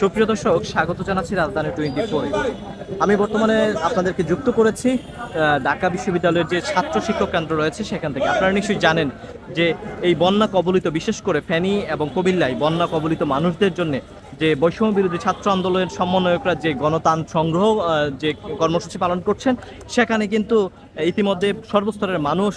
সুপ্রিয় দর্শক, স্বাগত জানাচ্ছি রাজধানী টোয়েন্টি ফোরে। আমি বর্তমানে আপনাদেরকে যুক্ত করেছি ঢাকা বিশ্ববিদ্যালয়ের যে ছাত্র শিক্ষক কেন্দ্র রয়েছে সেখান থেকে। আপনারা নিশ্চয়ই জানেন যে এই বন্যা কবলিত, বিশেষ করে ফ্যানি এবং কবিল্লায় বন্যা কবলিত মানুষদের জন্য যে বৈষম্য বিরোধী ছাত্র আন্দোলনের সমন্বয়করা যে গণতান সংগ্রহ যে কর্মসূচি পালন করছেন, সেখানে কিন্তু ইতিমধ্যে সর্বস্তরের মানুষ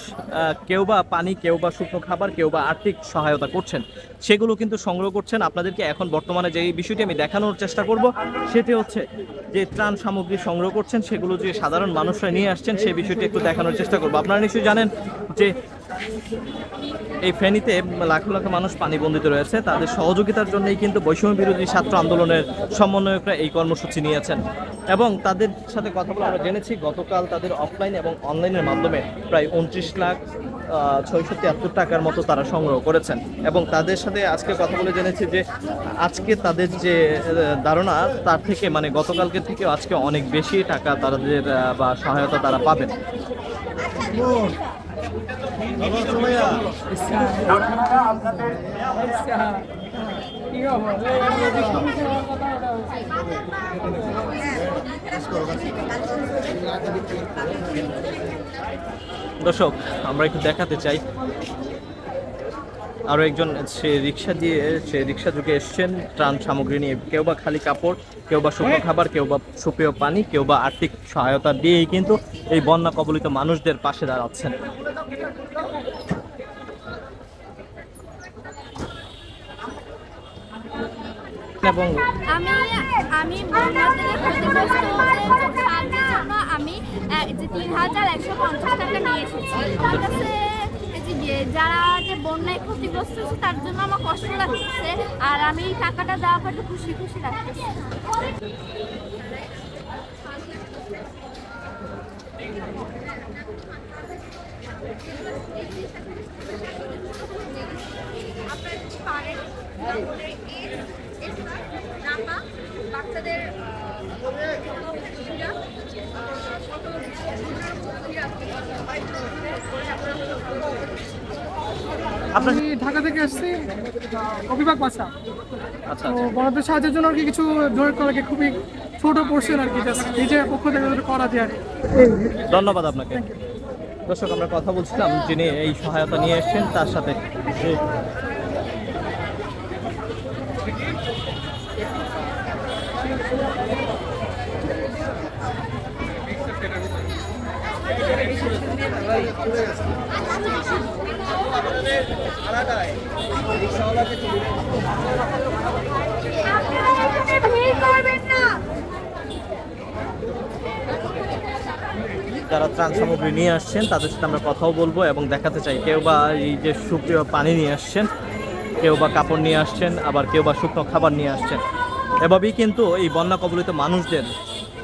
কেউ বা পানি, কেউ বা শুকনো খাবার, কেউ বা আর্থিক সহায়তা করছেন। সেগুলো কিন্তু সংগ্রহ করছেন। আপনাদেরকে এখন বর্তমানে যে বিষয়টি আমি দেখানোর চেষ্টা করব, সেটি হচ্ছে যে ত্রাণ সামগ্রী সংগ্রহ করছেন, সেগুলো যে সাধারণ মানুষরা নিয়ে আসছেন, সেই বিষয়টি একটু দেখানোর চেষ্টা করব। আপনারা নিশ্চয়ই জানেন যে এই ফেনীতে লাখো লাখো মানুষ পানিবন্দিত রয়েছে। তাদের সহযোগিতার জন্যই কিন্তু বৈষম্য বিরোধী ছাত্র আন্দোলনের সমন্বয়করা এই কর্মসূচি নিয়েছেন। এবং তাদের সাথে কথা বলে আমরা জেনেছি, গতকাল তাদের অফলাইন এবং অনলাইনের মাধ্যমে প্রায় উনত্রিশ লাখ ছয়শো তিয়াত্তর টাকার মতো তারা সংগ্রহ করেছেন। এবং তাদের সাথে আজকে কথা বলে জেনেছি যে আজকে তাদের যে ধারণা, তার থেকে মানে গতকালকে থেকে আজকে অনেক বেশি টাকা তাদের বা সহায়তা তারা পাবেন। দর্শক আমরা একটু দেখাতে চাই। আরও একজন সে রিক্সা দিয়ে, সে রিক্সা যুগে এসছেন। ত্রাণ সামগ্রী নিয়ে কেউ বা খালি কাপড়, কেউ বা শুকনো খাবার, কেউ বা সুপেয় পানি, কেউ বা আর্থিক সহায়তা দিয়েই কিন্তু এই বন্যা কবলিত মানুষদের পাশে দাঁড়াচ্ছেন। এবং আমি আমি আমি যে তিন হাজার একশো পঞ্চাশ টাকা নিয়ে এসেছি। যারা যে বন্যায় ক্ষতিগ্রস্ত হয়েছে তার জন্য আমার কষ্ট লাগতেছে আর আমি এই টাকাটা পর একটু খুশি খুশি লাগতেছে। বাচ্চাদের আপনার আমি ঢাকা থেকে এসেছি অভিভাবক বাসা। আচ্ছা তো আচ্ছা। বড়দের সাহায্যের জন্য আর কি কিছু ডোনেট করাকে খুবই ছোট পোর্শন আর কি জাস্ট নিজের পক্ষ থেকে করা যায় আর কি। ধন্যবাদ আপনাকে। দর্শক আমরা কথা বলছিলাম যিনি এই সহায়তা নিয়ে এসেছেন তার সাথে করবেন না যারা ত্রাণ সামগ্রী নিয়ে আসছেন তাদের সাথে আমরা কথাও বলব এবং দেখাতে চাই কেউ বা এই যে সুপ্রিয় পানি নিয়ে আসছেন কেউ বা কাপড় নিয়ে আসছেন আবার কেউ বা শুকনো খাবার নিয়ে আসছেন। এভাবেই কিন্তু এই বন্যা কবলিত মানুষদের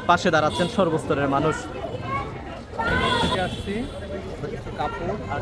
পাশে দাঁড়াচ্ছেন সর্বস্তরের মানুষ। আসছি। কাপড় আর